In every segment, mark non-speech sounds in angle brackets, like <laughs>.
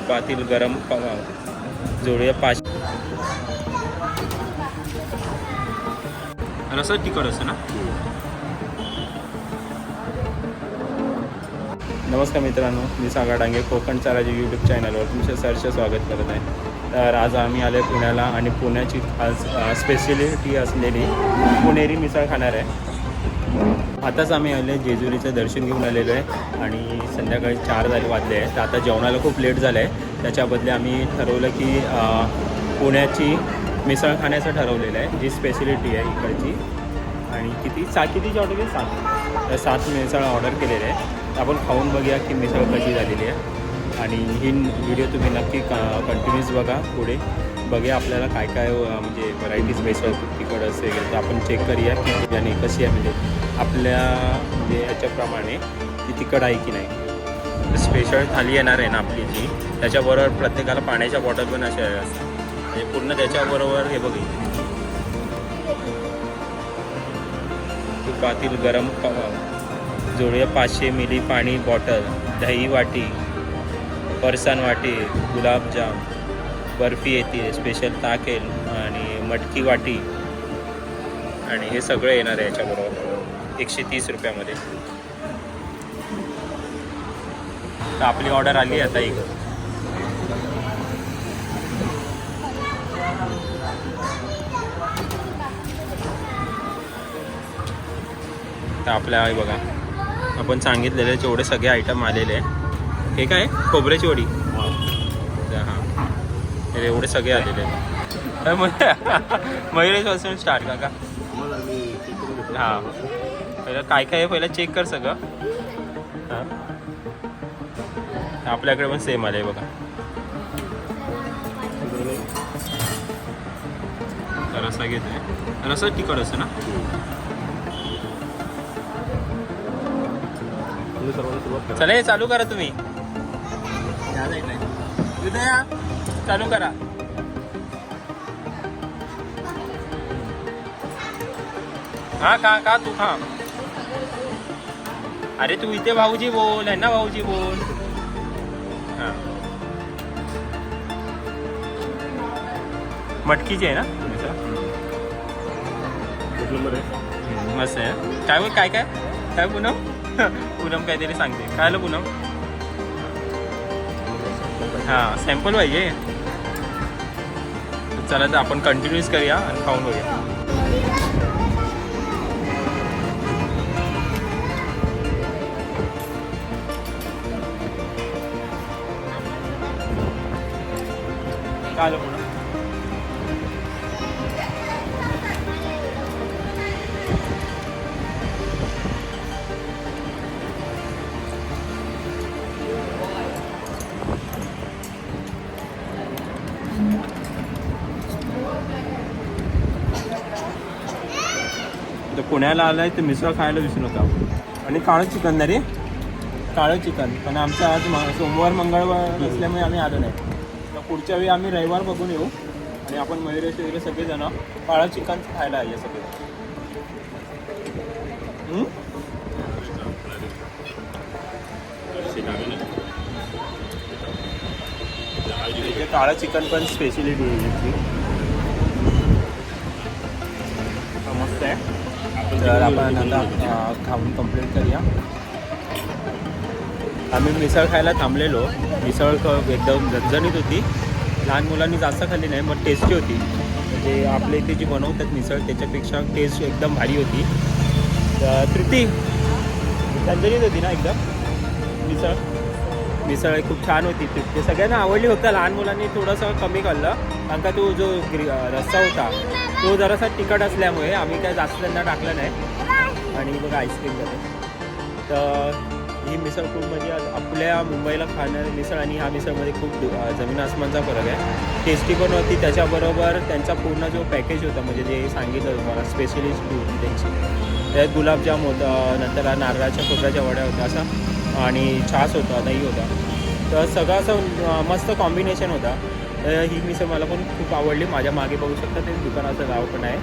तुपातील गरम जोडूया पाच रसं तिखट असतं ना? नमस्कार मित्रांनो मी सागर डांगे कोकण राजे यूट्यूब चॅनलवर तुमचे सरचं स्वागत करत आहे. तर आज आम्ही आले पुण्याला आणि पुण्याची आज स्पेशलिटी असलेली पुणेरी मिसळ खाणार आहे. आताच आम्ही आले जेजुरीचं दर्शन घेऊन आलेलो आहे आणि संध्याकाळी चार झाले वाजले आहे तर आता जेवणाला खूप लेट झालं आहे त्याच्या बदले आम्ही ठरवलं की पुण्याची मिसळ खाण्याचं ठरवलेलं आहे जी स्पेशलिटी आहे इकडची. आणि किती सा कितीची ऑर्डर केली? सात. तर सात मिसळ ऑर्डर केलेले आहे आपण खाऊन बघूया की मिसळ कशी झालेली आहे. आणि ही व्हिडिओ तुम्ही नक्की क कंटिन्यूस बघा पुढे. बघूया आपल्याला काय काय म्हणजे व्हरायटीज मिसळ तिखट असेल तर आपण चेक करूया की बिर्याणी कशी आहे म्हणजे आपल्या म्हणजे याच्याप्रमाणे ती तिखट आहे की नाही. स्पेशल थाली येणार आहे ना आपली जी त्याच्याबरोबर प्रत्येकाला पाण्याच्या बॉटल पण अशा असतात म्हणजे पूर्ण त्याच्याबरोबर हे बघ. तुपातील गरम पाव जोडूया पाचशे मिली पाणी बॉटल दही वाटी फरसान वाटी गुलाबजाम. बर्फी येते स्पेशल ताक येईल आणि मटकी वाटी. आणि हे सगळं येणार आहे याच्याबरोबर. एकशे तीस रुपयामध्ये. तर आपली ऑर्डर आली आता एक. तर आपल्या आहे बघा आपण सांगितलेले जेवढे सगळे आयटम आलेले आहे. हे काय? खोबऱ्याची वडी. हे एवढे सगळे आलेले आहेत. मग- स्टार्ट का का हां. पहिलं काय काय आहे? पहिलं चेक कर सगळं. हां. आपल्याकडे पण सेम आले बघा. रसा घेतोय. रसा तिखट असतो ना? चला हे चालू करा तुम्ही. इथे या. चालू करा. हा का का तू खा. अरे तू इथे भाऊजी बोल आहे ना भाऊजी बोल. हा. मटकीची आहे ना? मस्त आहे. काय बोल काय काय? काय पूनम? <laughs> पूनम काहीतरी सांगते. काय आलं पूनम? हां सॅम्पल पाहिजे. चला तर आपण कंटिन्यूस करूया आणि खाऊन बघूया. काय आलं पूनम तर पुण्याला आलाय तर मिसळ खायला विसरू नका आणि काळं चिकन ना रे? काळं चिकन. पण आमचं आज म- सोमवार मंगळवार असल्यामुळे आम्ही आलो नाही. तर पुढच्या वेळी आम्ही रविवार बघून येऊ. आणि आपण मयुरेश वगैरे सगळेजण काळं चिकन खायला आले सगळे. हम्म? इथे काळं चिकन पण स्पेशलिटी आहे. याची हा, मस्त आहे. तर आपण आता खाऊन कंप्लीट करूया. आम्ही मिसळ खायला थांबलेलो. मिसळ एकदम झणझणीत होती. लहान मुलांनी जास्त खाल्ली नाही मग टेस्टी होती. म्हणजे आपल्या इथे जी बनवतात मिसळ त्याच्यापेक्षा टेस्ट एकदम भारी होती. तर तृप्ती झणझणीत होती ना एकदम? मिसळ? मिसळ खूप छान होती. ते सगळ्यांना आवडली होतं लहान मुलांनी थोडंसं कमी खाल्लं. कारण का तो जो ग्री रस्सा होता तो जरासा तिखट असल्यामुळे आम्ही काय जास्त त्यांना टाकलं नाही. आणि मग आईस्क्रीममध्ये. तर ही मिसळ खूप म्हणजे आपल्या मुंबईला खाणारी मिसळ आणि ह्या मिसळमध्ये खूप जमीन आसमानचा फरक आहे. टेस्टी पण होती त्याच्याबरोबर त्यांचा पूर्ण जो पॅकेज होता म्हणजे जे सांगितलं तुम्हाला स्पेशलिस्ट होती त्यांची. त्यात गुलाबजाम होतं नंतर नारळाच्या खोबऱ्याच्या वड्या होत्या असं आणि छास होता दही होता. तर सगळं असं मस्त कॉम्बिनेशन होता. तर ही मिसळ मला पण खूप आवडली. माझ्या मागे बघू शकता ते दुकानाचं नाव पण आहे.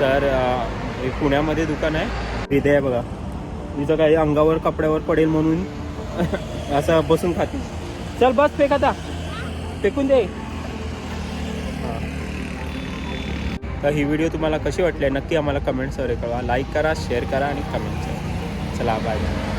तर पुण्यामध्ये दुकान आहे. इथे आहे बघा. तिचं काही अंगावर कपड्यावर पडेल म्हणून <laughs> असं बसून खाते. चल बस फेक आता. फेकून दे. हां. तर ही व्हिडिओ तुम्हाला कशी वाटली नक्की आम्हाला कमेंट्सवर कळवा. लाईक करा शेअर करा आणि कमेंट्स करा. चला बाय बाय